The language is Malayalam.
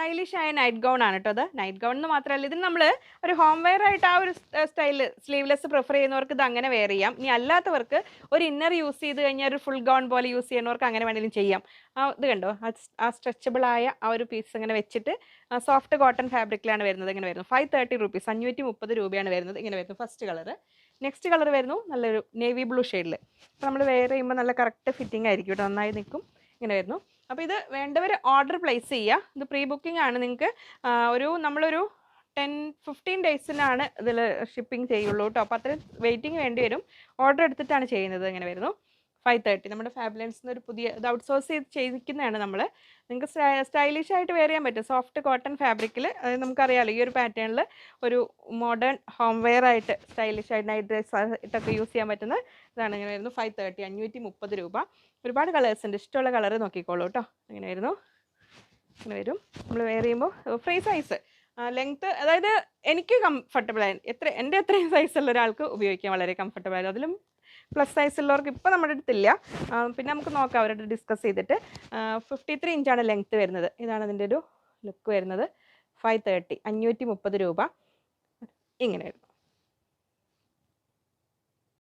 സ്റ്റൈലിഷ് ആയ നൈറ്റ് ഗൗൺ ആണ് കേട്ടോ അത്. നൈറ്റ് ഗൗൺ എന്ന് മാത്രമല്ല ഇതിന് നമ്മൾ ഒരു ഹോം വെയർ ആയിട്ട് ആ ഒരു സ്റ്റൈൽ സ്ലീവ്ലെസ് പ്രിഫർ ചെയ്യുന്നവർക്ക് ഇത് അങ്ങനെ വെയർ ചെയ്യാം. ഇനി അല്ലാത്തവർക്ക് ഒരു ഇന്നർ യൂസ് ചെയ്ത് കഴിഞ്ഞാൽ ഒരു ഫുൾ ഗൗൺ പോലെ യൂസ് ചെയ്യുന്നവർക്ക് അങ്ങനെ വേണമെങ്കിലും ചെയ്യാം. ആ ഇത് കണ്ടോ? ആ സ്ട്രെച്ചബിൾ ആയ ആ ഒരു പീസ് ഇങ്ങനെ വെച്ചിട്ട് സോഫ്റ്റ് കോട്ടൺ ഫാബ്രിക്കിലാണ് വരുന്നത് ഇങ്ങനെ വരുന്നത് ഫൈവ് തേർട്ടി റുപ്പീസ് അഞ്ഞൂറ്റി മുപ്പത് രൂപയാണ് വരുന്നത് ഇങ്ങനെ വരുന്നു ഫസ്റ്റ് കളർ നെക്സ്റ്റ് കളർ വരുന്നു നല്ലൊരു നേവി ബ്ലൂ ഷെയ്ഡിൽ അപ്പോൾ നമ്മൾ വെയർ ചെയ്യുമ്പോൾ നല്ല കറക്റ്റ് ഫിറ്റിംഗ് ആയിരിക്കും കേട്ടോ നന്നായി നിൽക്കും ഇങ്ങനെ വരുന്നു. അപ്പോൾ ഇത് വേണ്ടവർ ഓർഡർ പ്ലേസ് ചെയ്യുക ഇത് പ്രീ ബുക്കിംഗ് ആണ് നിങ്ങൾക്ക് ഒരു നമ്മളൊരു ടെൻ ഫിഫ്റ്റീൻ ഡേയ്സിനാണ് ഇതിൽ ഷിപ്പിംഗ് ചെയ്യുള്ളൂ കേട്ടോ അപ്പോൾ അത്രയും വെയിറ്റിംഗ് വേണ്ടി വരും. ഓർഡർ എടുത്തിട്ടാണ് ചെയ്യുന്നത്. ഇങ്ങനെ വരുന്നു. ഫൈവ് തേർട്ടി നമ്മുടെ ഫാബുലൻസിന് ഒരു പുതിയ ഇത് ഔട്ട്സോഴ്സ് ചെയ്ത് ചെയ്തിരിക്കുന്നതാണ് നമ്മൾ നിങ്ങൾക്ക് സ്റ്റൈലിഷ് ആയിട്ട് വെയർ ചെയ്യാൻ പറ്റും. സോഫ്റ്റ് കോട്ടൺ ഫാബ്രിക്കിൽ അത് നമുക്കറിയാമല്ലോ ഈ ഒരു പാറ്റേണിൽ ഒരു മോഡേൺ ഹോം വെയർ ആയിട്ട് സ്റ്റൈലിഷ് ആയിട്ട് നൈറ്റ് ഡ്രസ് ഇട്ടൊക്കെ യൂസ് ചെയ്യാൻ പറ്റുന്ന ഇതാണ്. ഇങ്ങനെ വരുന്നു ഫൈവ് തേർട്ടി അഞ്ഞൂറ്റി മുപ്പത് രൂപ. ഒരുപാട് കളേഴ്സ് ഉണ്ട്. ഇഷ്ടമുള്ള കളർ നോക്കിക്കോളൂ കേട്ടോ. അങ്ങനെ വരുന്നു. അങ്ങനെ വരും. നമ്മൾ വെയർ ചെയ്യുമ്പോൾ ഫ്രീ സൈസ്. ലെങ്ത്ത് അതായത് എനിക്ക് കംഫർട്ടബിൾ ആയി എത്ര എന്റെ എത്രയും ഉള്ള ഒരാൾക്ക് ഉപയോഗിക്കാൻ വളരെ കംഫർട്ടബിൾ ആയിരുന്നു അതിലും പ്ലസ് സൈസ് ഉള്ളവർക്ക് ഇപ്പോൾ നമ്മുടെ അടുത്തില്ല. പിന്നെ നമുക്ക് നോക്കാം അവരോട് ഡിസ്കസ് ചെയ്തിട്ട്. ഫിഫ്റ്റി ത്രീ ഇഞ്ചാണ് ലെങ്ത്ത് വരുന്നത്. ഇതാണ് അതിന്റെ ഒരു ലുക്ക് വരുന്നത്. ഫൈവ് തേർട്ടി അഞ്ഞൂറ്റി മുപ്പത് രൂപ. ഇങ്ങനെ വരും.